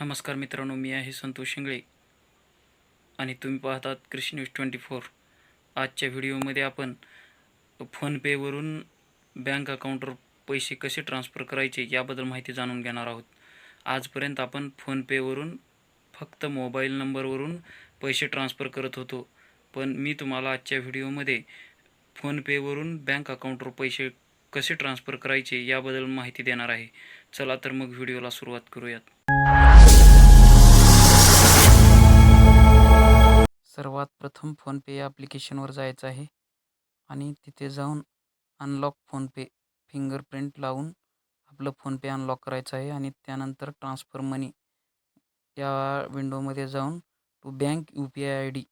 नमस्कार मित्रांनो मी आहे संतोष शिंगळे. आणि तुम्ही पाहतात कृषी न्यूज ट्वेंटी फोर. आजच्या व्हिडिओमध्ये आपण फोनपेवरून बँक अकाउंटवर पैसे कसे ट्रान्सफर करायचे याबद्दल माहिती जाणून घेणार आहोत. आजपर्यंत आपण फोनपेवरून फक्त मोबाईल नंबरवरून पैसे ट्रान्सफर करत होतो. पण मी तुम्हाला आजच्या व्हिडिओमध्ये फोनपेवरून बँक अकाउंटवर पैसे कसे ट्रान्सफर करायचे याबद्दल माहिती देणार आहे. चला तर मग व्हिडिओला सुरुवात करूयात. सर्वात प्रथम फोनपे या ॲप्लिकेशनवर जायचं आहे. आणि तिथे जाऊन अनलॉक फोनपे फिंगरप्रिंट लावून आपलं फोनपे अनलॉक करायचं आहे. आणि त्यानंतर ट्रान्सफर मनी या विंडोमध्ये जाऊन to bank U P I I D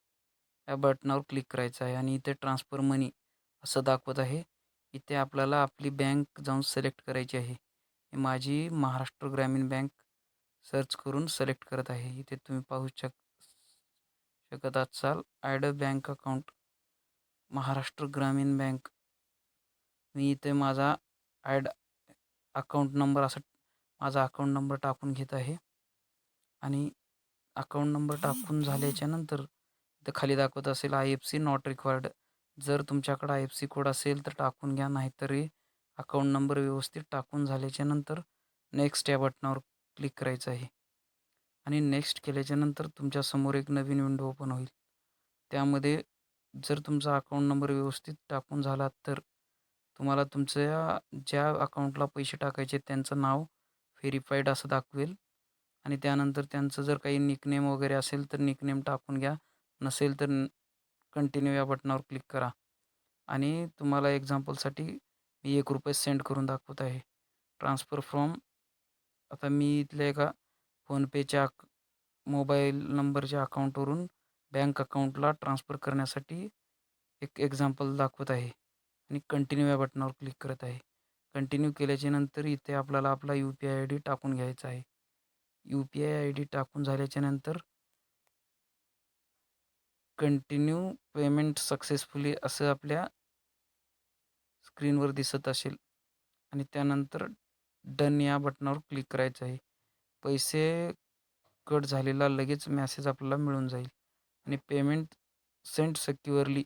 या बटनावर क्लिक करायचं आहे. आणि इथे ट्रान्सफर मनी असं दाखवत आहे. इथे आपल्याला आपली बँक जाऊन सिलेक्ट करायची आहे. माझी महाराष्ट्र ग्रामीण बँक सर्च करून सिलेक्ट करत आहे. इथे तुम्ही पाहू शक शकत असाल ॲड बँक अकाउंट. महाराष्ट्र ग्रामीण बँक. मी इथे माझा ॲड अकाउंट नंबर असं माझा अकाउंट नंबर टाकून घेत आहे. आणि अकाउंट नंबर टाकून झाल्याच्यानंतर इथं खाली दाखवत असेल I F C not required. जर तुमच्याकडं आय एफ सी कोड असेल तर टाकून घ्या नाहीतरी अकाउंट नंबर व्यवस्थित टाकून झाल्याच्यानंतर नेक्स्ट या बटनावर क्लिक करायचं आहे. आणि नेक्स्ट केल्याच्यानंतर तुमच्यासमोर एक नवीन विंडो ओपन होईल. त्यामध्ये जर तुमचा अकाउंट नंबर व्यवस्थित टाकून झाला तर तुम्हाला तुमच्या ज्या अकाउंटला पैसे टाकायचे त्यांचं नाव व्हेरीफाईड असं दाखवेल. आणि त्यानंतर त्यांचं जर काही निकनेम वगैरे असेल तर निकनेम टाकून घ्या. नसेल तर कंटिन्यू या बटनावर क्लिक करा. आणि तुम्हाला एक्झाम्पलसाठी मी एक रुपये सेंड करून दाखवत आहे. ट्रान्सफर फ्रॉम आता मी इथल्या एका फोनपेच्या मोबाईल नंबरच्या अकाउंटवरून बँक अकाउंटला ट्रान्सफर करण्यासाठी एक एक्झाम्पल दाखवत आहे आणि कंटिन्यू या बटनावर क्लिक करत आहे. कंटिन्यू केल्याच्यानंतर इथे आपल्याला आपला U P I I D टाकून घ्यायचा आहे. U P I I D टाकून झाल्याच्यानंतर कंटिन्यू पेमेंट सक्सेसफुली असं आपल्या स्क्रीनवर दिसत असेल आणि त्यानंतर डन या बटनावर क्लिक करायचं आहे. पैसे कट झालेला लगेच मॅसेज आपल्याला मिळून जाईल. आणि पेमेंट सेंट सक्युअरली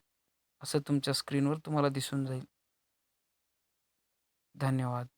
असं तुमच्या स्क्रीनवर तुम्हाला दिसून जाईल. धन्यवाद.